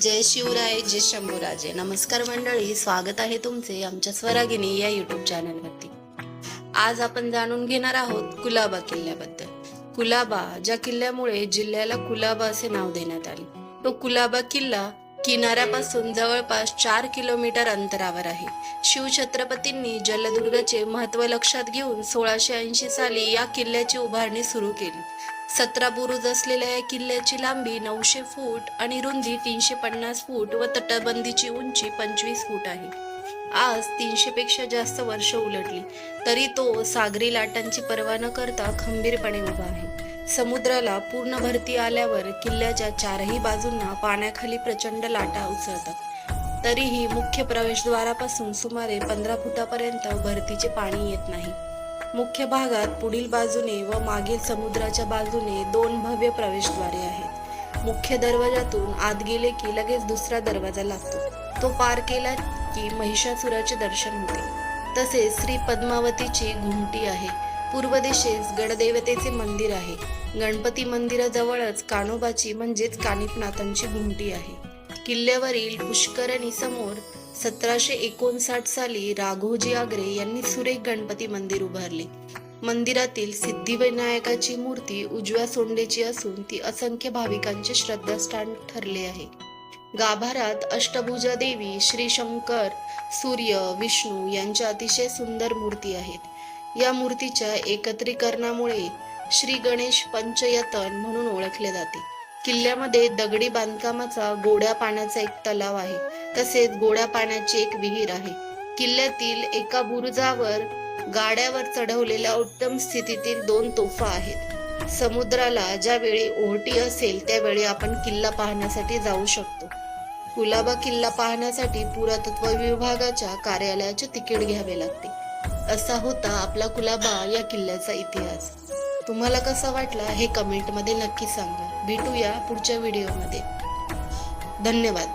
जय शिवराय जय शंभूराजे. नमस्कार मंडळी स्वागत आहे तुमचे आमच्या स्वरागिनी या युट्यूब चॅनलवरती आज आपण जाणून घेणार आहोत कुलाबा किल्ल्याबद्दल. कुलाबा ज्या किल्ल्यामुळे जिल्ह्याला कुलाबा असे नाव देण्यात आले. तो कुलाबा किल्ला किनाऱ्यापासून जवळपास चार किलोमीटर अंतरावर आहे. शिवछत्रपतींनी जलदुर्गचे महत्त्व लक्षात घेऊन सोळाशे ऐंशी साली या किल्ल्याची उभारणी सुरू केली. सतरा बुरुज असलेल्या या किल्ल्याची लांबी नऊशे फूट आणि रुंदी तीनशे पन्नास फूट व तटबंदीची उंची पंचवीस फूट आहे. आज तीनशे पेक्षा जास्त वर्ष उलटली. तरी तो सागरी लाटांची पर्वा न करता खंबीरपणे उभा आहे. समुद्राला पूर्ण भरती आल्यावर किल्ल्याच्या चारही बाजूंना पाण्याखाली प्रचंड लाटा उसळतात. तरीही मुख्य प्रवेशद्वारापासून सुमारे पंधरा फुटापर्यंत भरतीचे पाणी येत नाही. मुख्य भागात पुढील बाजूने व मागील समुद्राच्या बाजूने दोन भव्य प्रवेशद्वारे आहेत. मुख्य दरवाजातून आत गेले की लगेच दुसरा दरवाजा लागतो. तो पार केला की महिषासुराचे दर्शन होते. तसेच श्री पद्मावतीची घुमटी आहे. पूर्व दिशेस गडदेवतेचे मंदिर आहे. गणपती मंदिराजवळच कानोबाची म्हणजेच कानिपनाथांची घुमटी आहे. किल्ल्यावरील पुष्करणी समोर सतराशे एकोणसाठ साली राघोजी आग्रे यांनी सुरेख गणपती मंदिर उभारले. मंदिरातील सिद्धिविनायकाची मूर्ती उजव्या सोंडेची असून ती असंख्य भाविकांचे श्रद्धास्थान ठरले आहे. गाभारात अष्टभुजा देवी श्री शंकर सूर्य विष्णू यांच्या अतिशय सुंदर मूर्ती आहेत. या मूर्तीच्या एकत्रीकरणामुळे श्री गणेश पंचयतन म्हणून ओळखले जाते. किल्ल्यामध्ये दगडी बांधकामाचा गोड्या पाण्याचा एक तलाव आहे. तसेच गोड्या पाण्याची एक विहीर आहे. किल्ल्यातील एका बुरुजावर गाड्यावर चढवलेल्या उत्तम स्थितीतील दोन तोफा आहेत. समुद्राला ज्यावेळी ओहटी असेल त्यावेळी आपण किल्ला पाहण्यासाठी जाऊ शकतो. कुलाबा किल्ला पाहण्यासाठी पुरातत्व विभागाच्या कार्यालयाचे तिकीट घ्यावे लागते. असा होता आपला कुलाबा या किल्ल्याचा इतिहास. तुम्हाला कसा वाटला हे कमेंटमध्ये नक्की सांगा. भेटूया पुढच्या व्हिडिओमध्ये धन्यवाद.